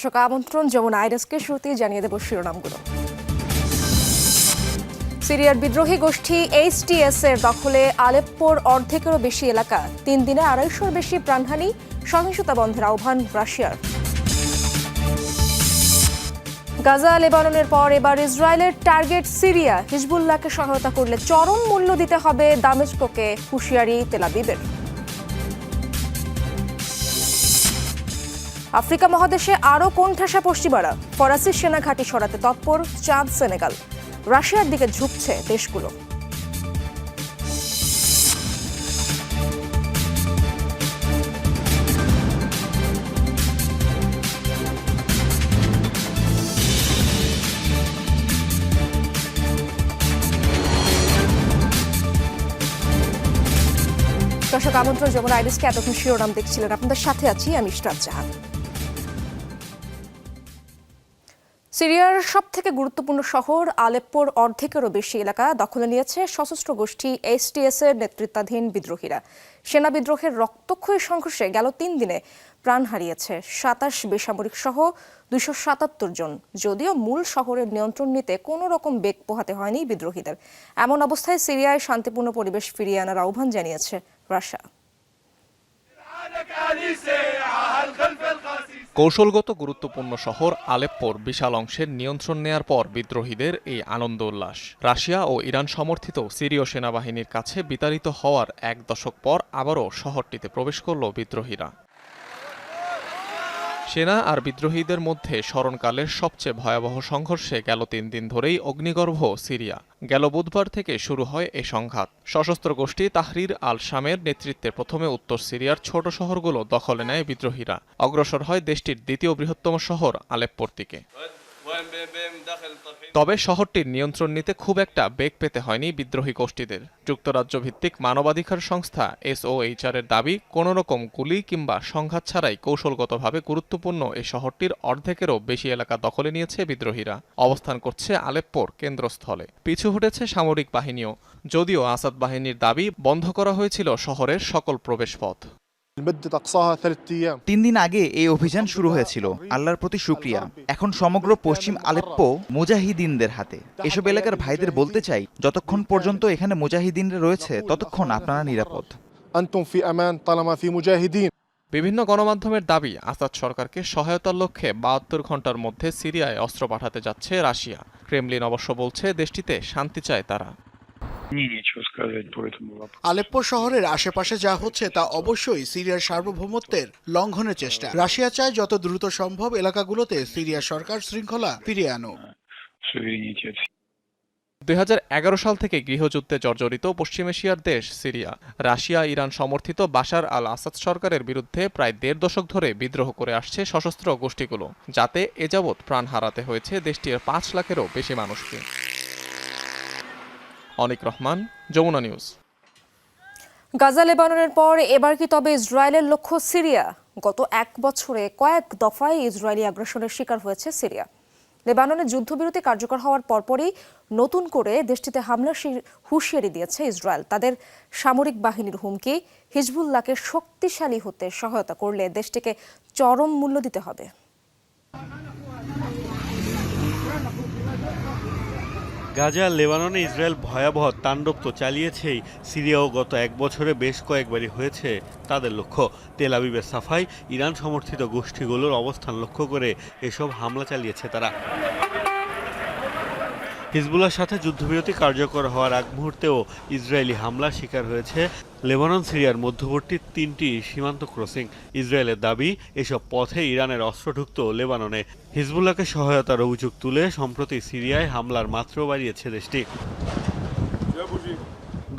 দর্শক আমন্ত্রণ, যেমন আইরাসকে শুরুতেই জানিয়ে দেব শিরোনামগুলো। সিরিয়ার বিদ্রোহী গোষ্ঠী এইচটিএস এর দখলে আলেপ্পোর অর্ধেকেরও বেশি এলাকা। তিন দিনে আড়াইশোর বেশি প্রাণহানি, সহিংসতা বন্ধের আহ্বান রাশিয়ার। গাজা, লেবাননের পর এবার ইসরায়েলের টার্গেট সিরিয়া। হিজবুল্লাহকে সহায়তা করলে চরম মূল্য দিতে হবে দামেস্কোকে হুঁশিয়ারি তেলাবিবের। আফ্রিকা মহাদেশে আরও কোণঠাসা পশ্চিমারা? ফরাসি সেনা ঘাঁটি সরাতে তৎপর চাঁদ সেনেগাল। রাশিয়ার দিকে ঝুঁকছে দেশগুলো। দর্শক, আমন্ত্রণ, যেমন আইরিসকে এতক্ষণ শিরোনাম দেখছিলেন। আপনাদের সাথে আছি আমি ইশরাত জাহান। সিরিয়ার সব থেকে গুরুত্বপূর্ণ শহর আলেপ্পোর অর্ধেকেরও বেশি এলাকা দখলে নিয়েছে সশস্ত্র গোষ্ঠী এসটিএস এর নেতৃত্বাধীন বিদ্রোহীরা। সেনা বিদ্রোহের রক্তক্ষয়ী সংঘর্ষে গেল তিন দিনে প্রাণ হারিয়েছে সাতাশ বেসামরিক সহ দুইশো সাতাত্তর জন। যদিও মূল শহরের নিয়ন্ত্রণ নিতে কোনো রকম বেগ পোহাতে হয়নি বিদ্রোহীদের। এমন অবস্থায় সিরিয়ায় শান্তিপূর্ণ পরিবেশ ফিরিয়ে আনার আহ্বান জানিয়েছে রাশিয়া। কৌশলগত গুরুত্বপূর্ণ শহর আলেপ্পোর বিশাল অংশের নিয়ন্ত্রণ নেয়ার পর বিদ্রোহীদের এই আনন্দ উল্লাস। রাশিয়া ও ইরান সমর্থিত সিরীয় সেনাবাহিনীর কাছে বিতাড়িত হওয়ার এক দশক পর আবারও শহরটিতে প্রবেশ করল বিদ্রোহীরা। সেনা আর বিদ্রোহীদের মধ্যে স্মরণকালের সবচেয়ে ভয়াবহ সংঘর্ষে গেল তিন দিন ধরেই অগ্নিগর্ভ সিরিয়া। গেল বুধবার থেকে শুরু হয় এ সংঘাত। সশস্ত্র গোষ্ঠী তাহরির আল শামের নেতৃত্বে প্রথমে উত্তর সিরিয়ার ছোট শহরগুলো দখলে নেয় বিদ্রোহীরা। অগ্রসর হয় দেশটির দ্বিতীয় বৃহত্তম শহর আলেপ্পোর দিকে। তবে শহরটির নিয়ন্ত্রণ নিতে খুব একটা বেগ পেতে হয়নি বিদ্রোহী গোষ্ঠীদের। যুক্তরাজ্য ভিত্তিক মানবাধিকার সংস্থা এসওএইচআর এর দাবি কোনো রকম গুলি কিংবা সংঘাত ছাড়াই কৌশলগতভাবে গুরুত্বপূর্ণ এই শহরটির অর্ধেকেরও বেশি এলাকা দখলে নিয়েছে বিদ্রোহীরা। অবস্থান করছে আলেপ্পোর কেন্দ্রস্থলে। পিছু হটেছে সামরিক বাহিনীও। যদিও আসাদ বাহিনীর দাবি, বন্ধ করা হয়েছিল শহরের সকল প্রবেশপথ। তিন দিন আগে এই অভিযান শুরু হয়েছিল। আল্লাহর প্রতি সুক্রিয়া এখন সমগ্র পশ্চিম আলেপ্পো মুজাহিদিনদের হাতে। এসব এলাকার ভাইদের বলতে চাই যতক্ষণ পর্যন্ত এখানে মুজাহিদিনরা রয়েছে ততক্ষণ আপনারা নিরাপদ। বিভিন্ন গণমাধ্যমের দাবি আসাদ সরকারকে সহায়তার লক্ষ্যে বাহাত্তর ঘণ্টার মধ্যে সিরিয়ায় অস্ত্র পাঠাতে যাচ্ছে রাশিয়া। ক্রেমলিন অবশ্য বলছে দেশটিতে শান্তি চায় তারা। আলেপ্পো শহরের আশেপাশে যা হচ্ছে তা অবশ্যই সিরিয়ার সার্বভৌমত্বের লঙ্ঘনের চেষ্টা। রাশিয়া চায় যত দ্রুত সম্ভব এলাকাগুলোতে সিরিয়া সরকার শৃঙ্খলা ফিরিয়ে আনো দুই সাল থেকে গৃহযুদ্ধে জর্জরিত পশ্চিম এশিয়ার দেশ সিরিয়া। রাশিয়া ইরান সমর্থিত বাশার আল আসাদ সরকারের বিরুদ্ধে প্রায় দেড় দশক ধরে বিদ্রোহ করে আসছে সশস্ত্র গোষ্ঠীগুলো যাতে এ যাবৎ প্রাণ হারাতে হয়েছে দেশটির পাঁচ লাখেরও বেশি মানুষকে। অনিক রহমান, যমুনা নিউজ। গাজা লেবাননের পর এবার কি তবে ইসরায়েলের লক্ষ্য সিরিয়া? গত এক বছরে কয়েক দফায় ইসরায়েলি আগ্রাসনের শিকার হয়েছে সিরিয়া। লেবাননে যুদ্ধবিরতি কার্যকর হওয়ার পরপরই নতুন করে দেশটিতে হামলার শি- হুঁশিয়ারি দিয়েছে ইসরায়েল। তাদের সামরিক বাহিনীর হুমকি হিজবুল্লাহকে শক্তিশালী হতে সহায়তা করলে দেশটিকে চরম মূল্য দিতে হবে। গাজা, লেবাননে ইসরায়েল ভয়াবহ তাণ্ডব তো চালিয়েছেই। সিরিয়াও গত এক বছরে বেশ কয়েকবারই হয়েছে তাদের লক্ষ্য। তেল আবিবের সাফাই, ইরান সমর্থিত গোষ্ঠীগুলোর অবস্থান লক্ষ্য করে এসব হামলা চালিয়েছে তারা। হিজবুল্লার সাথে যুদ্ধবিরতি কার্যকর হওয়ার আগ মুহূর্তেও ইসরায়েলি হামলার শিকার হয়েছে লেবানন, সিরিয়ার মধ্যবর্তী তিনটি সীমান্ত ক্রসিং। ইসরায়েলের দাবি, এসব পথে ইরানের অস্ত্র ঢুকত লেবাননে হিজবুল্লাহকে সহায়তার অভিযোগ তুলে সম্প্রতি সিরিয়ায় হামলার মাত্র বাড়িয়েছে দেশটি।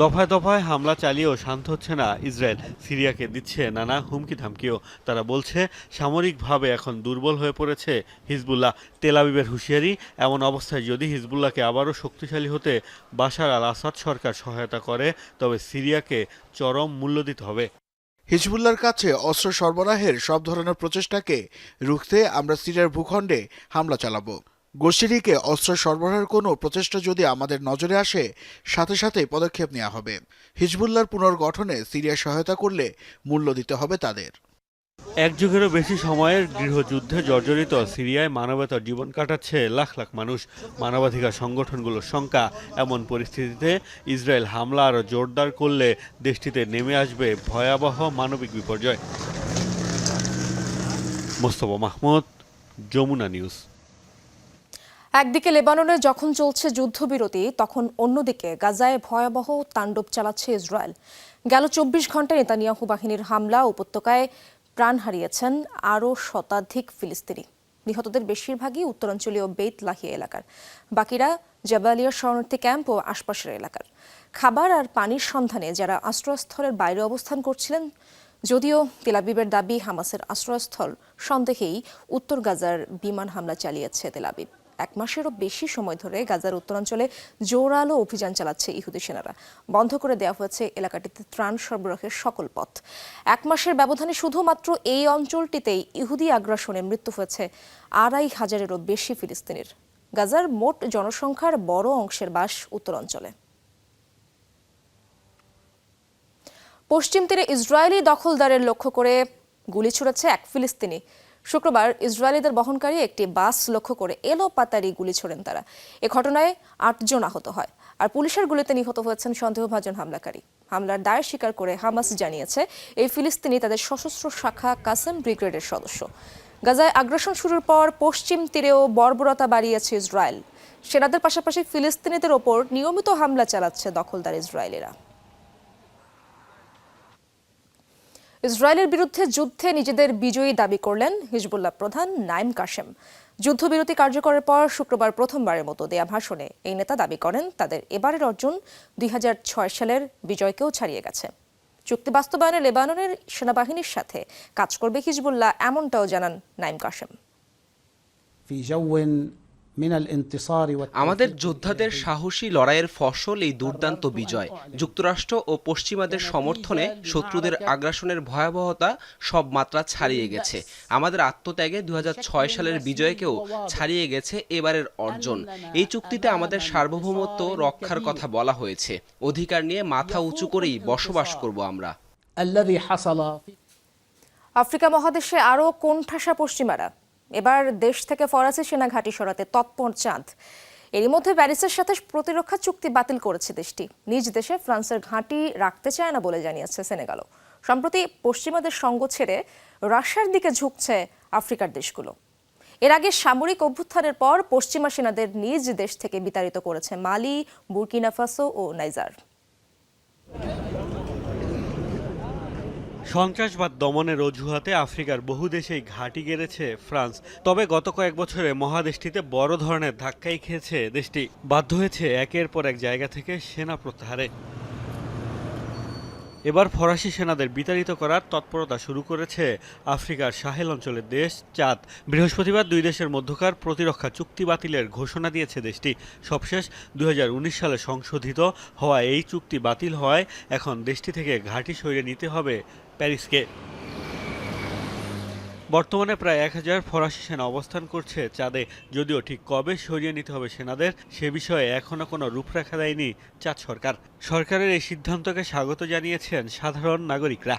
দফায় দফায় হামলা চালিয়েও শান্ত হচ্ছে না ইসরায়েল। সিরিয়াকে দিচ্ছে নানা হুমকি ধামকিও তারা বলছে, সামরিকভাবে এখন দুর্বল হয়ে পড়েছে হিজবুল্লাহ। তেল আবিবের হুঁশিয়ারি, এমন অবস্থায় যদি হিজবুল্লাহকে আবারও শক্তিশালী হতে বাশার আল আসাদ সরকার সহায়তা করে, তবে সিরিয়াকে চরম মূল্য দিতে হবে। হিজবুল্লার কাছে অস্ত্র সরবরাহের সব ধরনের প্রচেষ্টাকে রুখতে আমরা সিরিয়ার ভূখণ্ডে হামলা চালাবো। গোষ্ঠীটিকে অস্ত্র সরবরাহের কোনো প্রচেষ্টা যদি আমাদের নজরে আসে, সাথে সাথে পদক্ষেপ নেওয়া হবে। হিজবুল্লার পুনর্গঠনে সিরিয়া সহায়তা করলে মূল্য দিতে হবে তাদের। এক যুগেরও বেশি সময়ের গৃহযুদ্ধে জর্জরিত সিরিয়ায় মানবতার জীবন কাটাচ্ছে লাখ লাখ মানুষ। মানবাধিকার সংগঠনগুলোর শঙ্কা এমন পরিস্থিতিতে ইসরায়েল হামলা আরও জোরদার করলে দেশটিতে নেমে আসবে ভয়াবহ মানবিক বিপর্যয়। মোস্তফা মাহমুদ, যমুনা নিউজ। একদিকে লেবাননে যখন চলছে যুদ্ধবিরতি, তখন অন্যদিকে গাজায় ভয়াবহ তাণ্ডব চালাচ্ছে ইসরায়েল। গেল চব্বিশ ঘন্টায় নেতানিয়াহু বাহিনীর হামলা উপত্যকায় প্রাণ হারিয়েছেন আরও শতাধিক ফিলিস্তিনি। নিহতদের বেশিরভাগই উত্তরাঞ্চলীয় বেত লাহিয়া এলাকার। বাকিরা জাবালিয়া শরণার্থী ক্যাম্প ও আশপাশের এলাকার। খাবার আর পানির সন্ধানে যারা আশ্রয়স্থলের বাইরে অবস্থান করছিলেন, যদিও তেলাবিবের দাবি হামাসের আশ্রয়স্থল সন্দেহেই উত্তর গাজার বিমান হামলা চালিয়েছে তেলাবিব এক মাসেরও বেশি সময় ধরে গাজার উত্তরাঞ্চলে জোরালো অভিযান চালাচ্ছে ইহুদি সেনারা। বন্ধ করে দেওয়া হয়েছে এলাকাটিতে ত্রাণ সরবরাহের সকল পথ। এক মাসের ব্যবধানে শুধুমাত্র এই অঞ্চলটিতেই ইহুদি আগ্রাসনে মৃত্যু হয়েছে আড়াই হাজারেরও বেশি ফিলিস্তিনির। গাজার মোট জনসংখ্যার বড় অংশের বাস উত্তরাঞ্চলে। পশ্চিম তীরে ইসরায়েলি দখলদারের লক্ষ্য করে গুলি ছুড়েছে এক ফিলিস্তিনি। শুক্রবার ইসরায়েলিদের বহনকারী একটি বাস লক্ষ্য করে এলো পাতারি গুলি ছোড়েন তারা। এ ঘটনায় আটজন আহত হয় আর পুলিশের গুলিতে নিহত হয়েছেন সন্দেহভাজন হামলাকারী। হামলার দায় স্বীকার করে হামাস জানিয়েছে, এই ফিলিস্তিনি তাদের সশস্ত্র শাখা কাসেম ব্রিগেডের সদস্য। গাজায় আগ্রাসন শুরুর পর পশ্চিম তীরেও বর্বরতা বাড়িয়েছে ইসরায়েল। সেনাদের পাশাপাশি ফিলিস্তিনিদের ওপর নিয়মিত হামলা চালাচ্ছে দখলদার ইসরায়েলিরা। ইসরায়েলের বিরুদ্ধে যুদ্ধে নিজেদের বিজয়ী দাবি করলেন হিজবুল্লাহ প্রধান নাইম কাশেম। যুদ্ধবিরতি কার্যকরের পর শুক্রবার প্রথমবারের মতো দেয়া ভাষণে এই নেতা দাবি করেন, তাদের এবারের অর্জন দুই হাজার ছয় সালের বিজয়কেও ছাড়িয়ে গেছে। চুক্তি বাস্তবায়নে লেবাননের সেনাবাহিনীর সাথে কাজ করবে হিজবুল্লাহ, এমনটাও জানান নাইম কাশেম। আমাদের যোদ্ধাদের সাহসী লড়াইয়ের ফসল এই দুর্দান্ত বিজয়। যুক্তরাষ্ট্র ও পশ্চিমাদের সমর্থনে শত্রুদের আগ্রাসনের ভয়াবহতা সব মাত্রা ছাড়িয়ে গেছে। আমাদের আত্মত্যাগে দু হাজার ছয় সালের বিজয়কেও ছাড়িয়ে গেছে এবারের অর্জন। এই চুক্তিতে আমাদের সার্বভৌমত্ব রক্ষার কথা বলা হয়েছে। অধিকার নিয়ে মাথা উঁচু করেই বসবাস করব আমরা। আফ্রিকা মহাদেশে আরও কোণঠাসা পশ্চিমারা। এবার দেশ থেকে ফরাসি সেনা ঘাঁটি সরাতে তৎপর চাঁদ। এরই মধ্যে প্যারিসের সাথে প্রতিরক্ষা চুক্তি বাতিল করেছে দেশটি। নিজ দেশে ফ্রান্সের ঘাঁটি রাখতে চায় না বলে জানিয়েছে সেনেগালও। সম্প্রতি পশ্চিমাদের সঙ্গ ছেড়ে রাশিয়ার দিকে ঝুঁকছে আফ্রিকার দেশগুলো। এর আগে সামরিক অভ্যুত্থানের পর পশ্চিমা সেনাদের নিজ দেশ থেকে বিতাড়িত করেছে মালি বুর্কিনাফাসো ও নাইজার। সন্ত্রাসবাদ দমনের অজুহাতে আফ্রিকার বহু দেশেই ঘাঁটি গেড়েছে ফ্রান্স। তবে গত কয়েক বছরে মহাদেশটিতে বড় ধরনের ধাক্কাই খেয়েছে দেশটি। বাধ্য হয়েছে একের পর এক জায়গা থেকে সেনা প্রত্যাহারে। এবার ফরাসি সেনাদের বিতাড়িত করার তৎপরতা শুরু করেছে আফ্রিকার সাহেল অঞ্চলের দেশ চাঁদ। বৃহস্পতিবার দুই দেশের মধ্যকার প্রতিরক্ষা চুক্তি বাতিলের ঘোষণা দিয়েছে দেশটি। সবশেষ দুই হাজার উনিশ সালে সংশোধিত হওয়া এই চুক্তি বাতিল হওয়ায় এখন দেশটি থেকে ঘাঁটি সরিয়ে নিতে হবে প্যারিসকে বর্তমানে প্রায় এক হাজার ফরাসি সেনা অবস্থান করছে চাঁদে। যদিও ঠিক কবে সরিয়ে নিতে হবে সেনাদের সে বিষয়ে এখনও কোনো রূপরেখা দেয়নি চাঁদ সরকার। সরকারের এই সিদ্ধান্তকে স্বাগত জানিয়েছেন সাধারণ নাগরিকরা।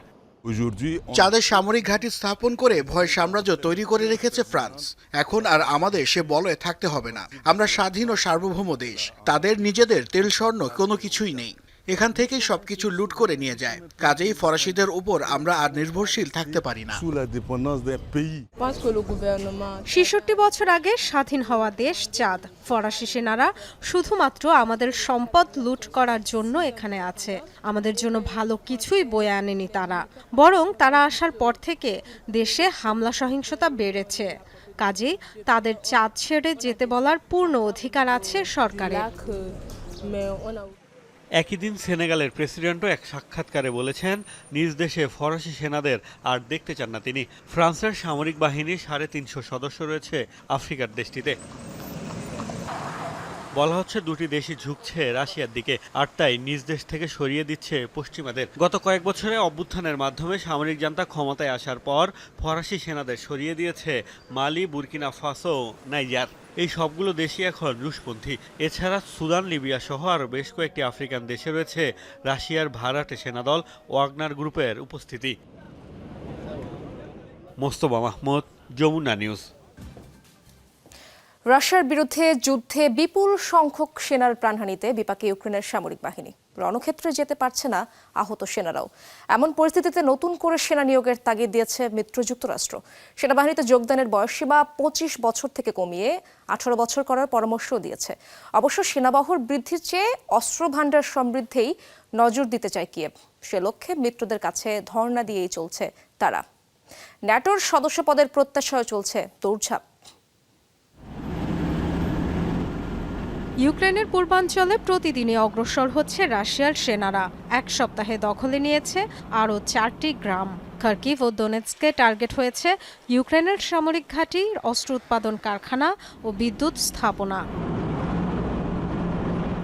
চাঁদের সামরিক ঘাঁটি স্থাপন করে ভয় সাম্রাজ্য তৈরি করে রেখেছে ফ্রান্স। এখন আর আমাদের সে বলয়ে থাকতে হবে না। আমরা স্বাধীন ও সার্বভৌম দেশ। তাদের নিজেদের তেল স্বর্ণ কোনো কিছুই নেই। এখান থেকেই সবকিছু লুট করে নিয়ে যায়। কাজেই ফরাসিদের উপর আমরা আর নির্ভরশীল থাকতে পারি না। ছেষট্টি বছর আগে স্বাধীন হওয়া দেশ চাঁদ। ফরাসি সেনারা শুধুমাত্র আমাদের সম্পদ লুট করার জন্য এখানে আছে। আমাদের জন্য ভালো কিছুই বয়ে আনেনি তারা। বরং তারা আসার পর থেকে দেশে হামলা সহিংসতা বেড়েছে। কাজেই তাদের চাঁদ ছেড়ে যেতে বলার পূর্ণ অধিকার আছে সরকারের। একই দিন সেনেগালের প্রেসিডেন্টও এক সাক্ষাৎকারে বলেছেন, নিজ দেশে ফরাসি সেনাদের আর দেখতে চান না তিনি। ফ্রান্সের সামরিক বাহিনীর সাড়ে তিনশো সদস্য রয়েছে আফ্রিকার দেশটিতে। বলা হচ্ছে দুটি দেশই ঝুঁকছে রাশিয়ার দিকে, আর তাই নিজ দেশ থেকে সরিয়ে দিচ্ছে পশ্চিমাদের। গত কয়েক বছরে অভ্যুত্থানের মাধ্যমে সামরিক জান্তা ক্ষমতায় আসার পর ফরাসি সেনাদের সরিয়ে দিয়েছে মালি, বুরকিনা ফাসো, নাইজার। এই সবগুলো দেশই এখন রুশপন্থী। এছাড়া সুদান, লিবিয়া সহ আরও বেশ কয়েকটি আফ্রিকান দেশে রয়েছে রাশিয়ার ভাড়াটে সেনাদল ওয়াগনার গ্রুপের উপস্থিতি। মোস্তফা মাহমুদ, যমুনা নিউজ। রাশিয়ার বিরুদ্ধে যুদ্ধে বিপুল সংখ্যক সেনার প্রাণহানিতে বিপাকে ইউক্রেনের সামরিক বাহিনী। রণক্ষেত্রে যেতে পারছে না আহত সেনারাও। এমন পরিস্থিতিতে নতুন করে সেনা নিয়োগের তাগিদ দিয়েছে মিত্র যুক্তরাষ্ট্র। সেনাবাহিনীতে যোগদানের বয়সসীমা পঁচিশ বছর থেকে কমিয়ে আঠারো বছর করার পরামর্শও দিয়েছে। অবশ্য সেনাবাহর বৃদ্ধির চেয়ে অস্ত্র ভাণ্ডার সমৃদ্ধেই নজর দিতে চায় কিয়েভ। সে লক্ষ্যে মিত্রদের কাছে ধর্ণা দিয়েই চলছে তারা। ন্যাটোর সদস্যপদের প্রত্যাশায় চলছে দৌড়ঝাঁপ। ইউক্রেনের পূর্বাঞ্চলে প্রতিদিনই অগ্রসর হচ্ছে রাশিয়ার সেনারা। এক সপ্তাহে দখলে নিয়েছে আরও চারটি গ্রাম। খার্কিভ ও দোনেৎসকে টার্গেট হয়েছে ইউক্রেনের সামরিক ঘাঁটি, অস্ত্র উৎপাদন কারখানা ও বিদ্যুৎ স্থাপনা।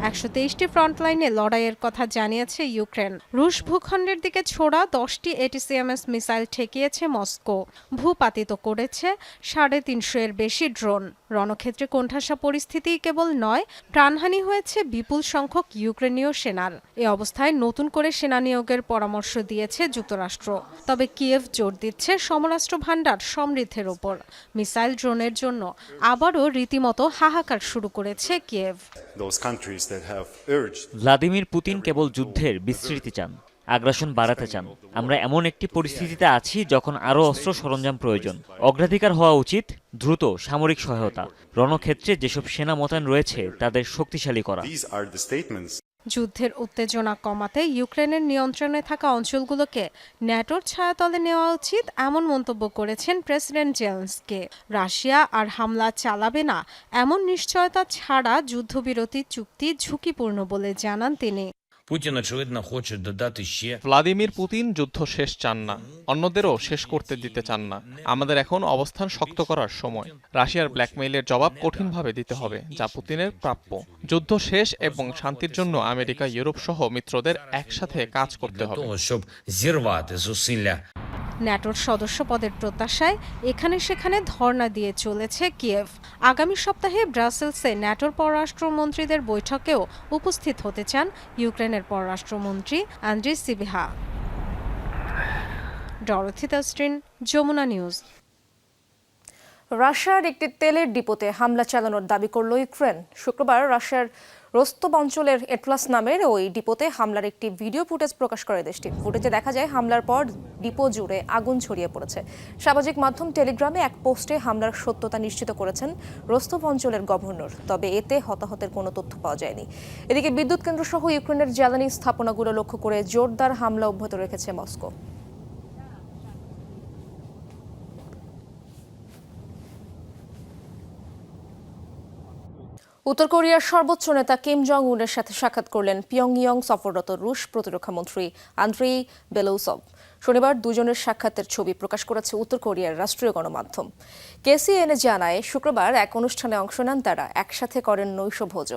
একশো তেইশটি ফ্রন্টলাইনে লড়াইয়ের কথা জানিয়েছে ইউক্রেন। রুশ ভূখণ্ডের দিকে ছোড়া দশটি এটিসিএমএস মিসাইল ঠেকিয়েছে মস্কো। ভূপাতিত করেছে সাড়ে তিনশো এর বেশি ড্রোন। রণক্ষেত্রে কোণঠাসা পরিস্থিতি কেবল নয়, প্রাণহানি হয়েছে বিপুল সংখ্যক ইউক্রেনীয় সেনার। এ অবস্থায় নতুন করে সেনা নিয়োগের পরামর্শ দিয়েছে যুক্তরাষ্ট্র। তবে কিয়েভ জোর দিচ্ছে সমরাষ্ট্র ভাণ্ডার সমৃদ্ধের ওপর। মিসাইল ড্রোনের জন্য আবারও রীতিমতো হাহাকার শুরু করেছে কিয়েভ। ভ্লাদিমির পুতিন কেবল যুদ্ধের বিস্তৃতি চান আগ্রাসন বাড়াতে চান। আমরা এমন একটি পরিস্থিতিতে আছি যখন আরও অস্ত্র সরঞ্জাম প্রয়োজন। অগ্রাধিকার হওয়া উচিত দ্রুত সামরিক সহায়তা। রণক্ষেত্রে যেসব সেনা মোতায়েন রয়েছে তাদের শক্তিশালী করা। যুদ্ধের উত্তেজনা কমাতে ইউক্রেনের নিয়ন্ত্রণে থাকা অঞ্চলগুলোকে ন্যাটোর ছায়াতলে নেওয়া উচিত এমন মন্তব্য করেছেন প্রেসিডেন্ট জেলসকে রাশিয়া আর হামলা চালাবে না এমন নিশ্চয়তা ছাড়া যুদ্ধবিরতি চুক্তি ঝুঁকিপূর্ণ বলে জানান তিনি। Путін, очевидно, хоче додати ще ভ্লাদিমির পুতিন যুদ্ধ শেষ চান না অন্যদেরও শেষ করতে দিতে চান না আমাদের এখন অবস্থান শক্ত করার সময় রাশিয়ার ব্ল্যাকমেইলের জবাব কঠিনভাবে দিতে হবে যা পুতিনের প্রাপ্য যুদ্ধ শেষ এবং শান্তির জন্য আমেরিকা ইউরোপ সহ মিত্রদের একসাথে কাজ করতে для হবে ন্যাটোর সদস্য পদের প্রত্যাশায় এখানে সেখানে ধর্ণা দিয়ে চলেছে কিয়েভ। আগামী সপ্তাহে ব্রাসেলসে ন্যাটোর পররাষ্ট্রমন্ত্রীদের বৈঠকেও উপস্থিত হতে চান ইউক্রেনের পররাষ্ট্রমন্ত্রী Andrii Sybiha. Dorothy Jamuna news. রাশিয়ার একটি তেলের ডিপোতে হামলা চালানোর দাবি করল ইউক্রেন। শুক্রবার রাশিয়ার রোস্তব অঞ্চলের এটলাস নামের ওই ডিপোতে হামলার একটি ভিডিও ফুটেজ প্রকাশ করে দেশটি। ফুটেজে দেখা যায়, হামলার পর ডিপো জুড়ে আগুন ছড়িয়ে পড়েছে। সামাজিক মাধ্যম টেলিগ্রামে এক পোস্টে হামলার সত্যতা নিশ্চিত করেছেন রোস্তব অঞ্চলের গভর্নর, তবে এতে হতাহতের কোনো তথ্য পাওয়া যায়নি। এদিকে বিদ্যুৎ কেন্দ্র সহ ইউক্রেনের জ্বালানি স্থাপনাগুলো লক্ষ্য করে জোরদার হামলা অব্যাহত রেখেছে মস্কো। উত্তর কোরিয়ার সর্বোচ্চ নেতা কিম জং উনের সাথে সাক্ষাৎ করলেন পিয়ংইয়ং সফররত রুশ প্রতিরক্ষা মন্ত্রী আন্দ্রেই বেলৌসভ শনিবার দুজনের সাক্ষাতের ছবি প্রকাশ করেছে উত্তর কোরিয়ার রাষ্ট্রীয় গণমাধ্যম। কেসিএনএ জানায়, শুক্রবার এক অনুষ্ঠানে অংশ নেন তারা, একসাথে করেন নৈশভোজ।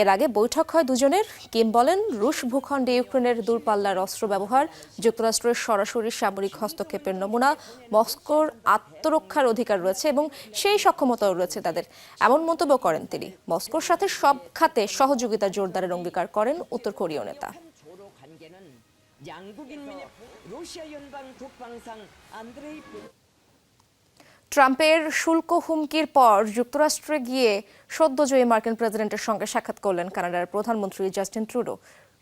এর আগে বৈঠক হয় দুজনের, কিম বলেন, রুশ ভূখণ্ডে ইউক্রেনের দূরপাল্লার অস্ত্র ব্যবহার, যুক্তরাষ্ট্রের সরাসরি সামরিক হস্তক্ষেপের নমুনা, মস্কোর আত্মরক্ষার অধিকার রয়েছে এবং সেই সক্ষমতাও রয়েছে তাদের। এমন মন্তব্য করেন তিনি। মস্কোর সাথে সব খাতে সহযোগিতা জোরদারের অঙ্গীকার করেন উত্তর কোরীয় নেতা। ট্রাম্পের শুল্ক হুমকির পর যুক্তরাষ্ট্রে গিয়ে সদ্যজয়ী মার্কিন প্রেসিডেন্টের সঙ্গে সাক্ষাৎ করলেন কানাডার প্রধানমন্ত্রী জাস্টিন ট্রুডো।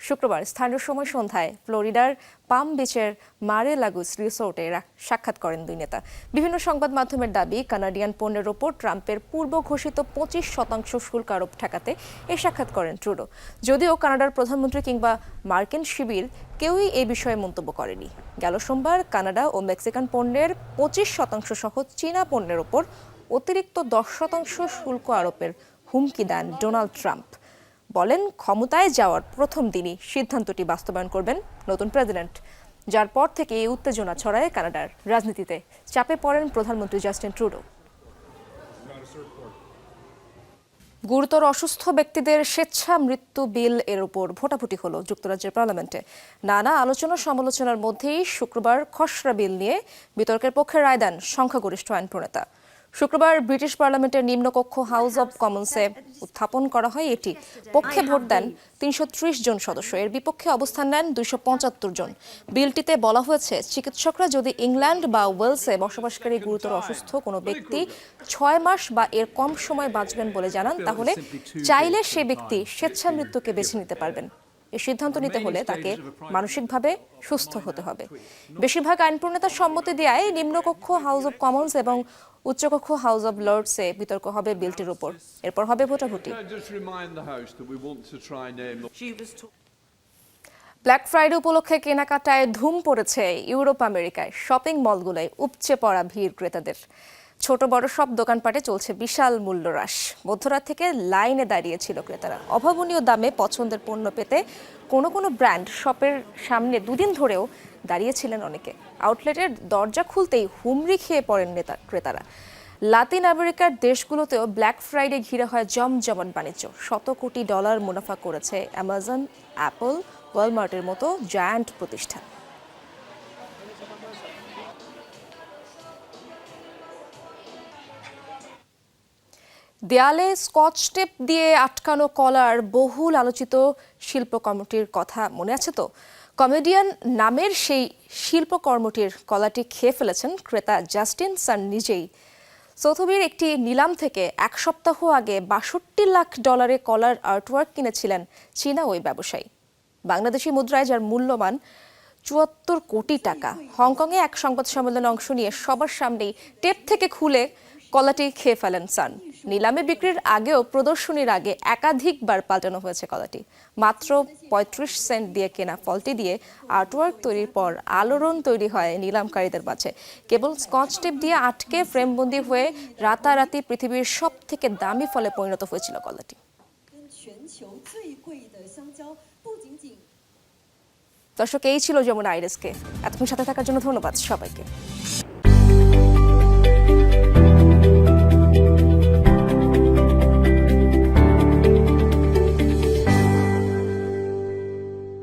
শুক্রবার স্থানীয় সময় সন্ধ্যায় ফ্লোরিডার পাম বিচের মারে লাগুস রিসোর্টে সাক্ষাৎ করেন দুই নেতা। বিভিন্ন সংবাদ মাধ্যমের দাবি, কানাডিয়ান পণ্যের ওপর ট্রাম্পের পূর্ব ঘোষিত পঁচিশ শতাংশ শুল্ক আরোপ ঠেকাতে এ সাক্ষাৎ করেন ট্রুডো। যদিও কানাডার প্রধানমন্ত্রী কিংবা মার্কিন শিবির কেউই এই বিষয়ে মন্তব্য করেনি। গেল সোমবার কানাডা ও মেক্সিকান পণ্যের পঁচিশ শতাংশ সহ চীনা পণ্যের ওপর অতিরিক্ত দশ শতাংশ শুল্ক আরোপের হুমকি দেন ডোনাল্ড ট্রাম্প। বলেন, ক্ষমতায় যাওয়ার প্রথম দিনই সিদ্ধান্তটি বাস্তবায়ন করবেন নতুন প্রেসিডেন্ট, যার পর থেকে এই উত্তেজনা ছড়ায় কানাডার রাজনীতিতে। চাপে পড়েন প্রধানমন্ত্রী জাস্টিন ট্রুডো। গুরুতর অসুস্থ ব্যক্তিদের স্বেচ্ছা মৃত্যু বিল এর উপর ভোটাভুটি হলো যুক্তরাজ্যের পার্লামেন্টে। নানা আলোচনা সমালোচনার মধ্যেই শুক্রবার খসড়া বিল নিয়ে বিতর্কের পক্ষে রায় দেন সংখ্যাগরিষ্ঠ আইন প্রণেতা শুক্রবার ব্রিটিশ পার্লামেন্টের নিম্নকক্ষ হাউস অব কমন্সে উত্থাপন করা হয় এটি। পক্ষে ভোট দেন তিনশো ত্রিশ জন সদস্য। এর বিপক্ষে অবস্থান নেন দুইশো পঁচাত্তর জন। বিলটিতে বলা হয়েছে, চিকিৎসকরা যদি ইংল্যান্ড বা ওয়েলসে বসবাসকারী গুরুতর অসুস্থ কোনো ব্যক্তি ছয় মাস বা এর কম সময় বাঁচবেন বলে জানান, তাহলে চাইলে সে ব্যক্তি স্বেচ্ছা মৃত্যুকে বেছে নিতে পারবেন। এই সিদ্ধান্ত নিতে হলে তাকে মানসিকভাবে সুস্থ হতে হবে। বেশিরভাগ আইন প্রণেতার সম্মতি দেওয়ায় নিম্নকক্ষ হাউস অব কমন্স এবং উচ্চকক্ষ হাউস অব লর্ডসে বিতর্ক হবে বিলটির উপর। এরপর হবে ভোটাভুটি। ব্ল্যাক ফ্রাইডে উপলক্ষে কেনাকাটায় ধুম পড়েছে ইউরোপ আমেরিকায়। শপিং মলগুলোয় উপচে পড়া ভিড় ক্রেতাদের। ছোট বড় সব দোকানপাটে চলছে বিশাল মূল্য হ্রাস মধ্যরাত থেকে লাইনে দাঁড়িয়েছিল ক্রেতারা। অভাবনীয় দামে পছন্দের পণ্য পেতে কোনো কোনো ব্র্যান্ড শপের সামনে দুদিন ধরেও দাঁড়িয়েছিলেন অনেকে। আউটলেটের দরজা খুলতেই হুমড়ি খেয়ে পড়েন নেতা ক্রেতারা। লাতিন আমেরিকার দেশগুলোতেও ব্ল্যাক ফ্রাইডে ঘিরে হয় জমজমাট বাণিজ্য। শত কোটি ডলার মুনাফা করেছে অ্যামাজন, অ্যাপল, ওয়ালমার্টের মতো জায়ান্ট প্রতিষ্ঠান। দেয়ালে স্কচ টেপ দিয়ে আটকানো কলার বহুল আলোচিত শিল্পকর্মটির কথা মনে আছে তো? কমেডিয়ান নামের সেই শিল্পকর্মটির কলাটি খেয়ে ফেলেছেন ক্রেতা জাস্টিন সান নিজেই। সৌথবির একটি নিলাম থেকে এক সপ্তাহ আগে বাষট্টি লাখ ডলারে কলার আর্টওয়ার্ক কিনেছিলেন চীনা ওই ব্যবসায়ী। বাংলাদেশি মুদ্রায় যার মূল্যমান চুয়াত্তর কোটি টাকা, হংকংয়ে এক সংবাদ সম্মেলনে অংশ নিয়ে সবার সামনেই টেপ থেকে খুলে কলাটি খেয়ে ফেলেন সান। নিলামে বিক্রির আগেও প্রদর্শনীর আগে একাধিকবার পাল্টানো হয়েছে কলাটি। মাত্র পঁয়ত্রিশ সেন্ট দিয়ে কেনা ফলটি দিয়ে আর্টওয়ার্ক তৈরির পর আলোড়ন তৈরি হয় নিলামকারীদের মাঝে। কেবল স্কচ টেপ দিয়ে আটকে ফ্রেমবন্দি হয়ে রাতারাতি পৃথিবীর সব থেকে দামি ফলে পরিণত হয়েছিল কলাটি। দর্শক, এই ছিল যেমন আইরেসকে এতক্ষণ সাথে থাকার জন্য ধন্যবাদ সবাইকে।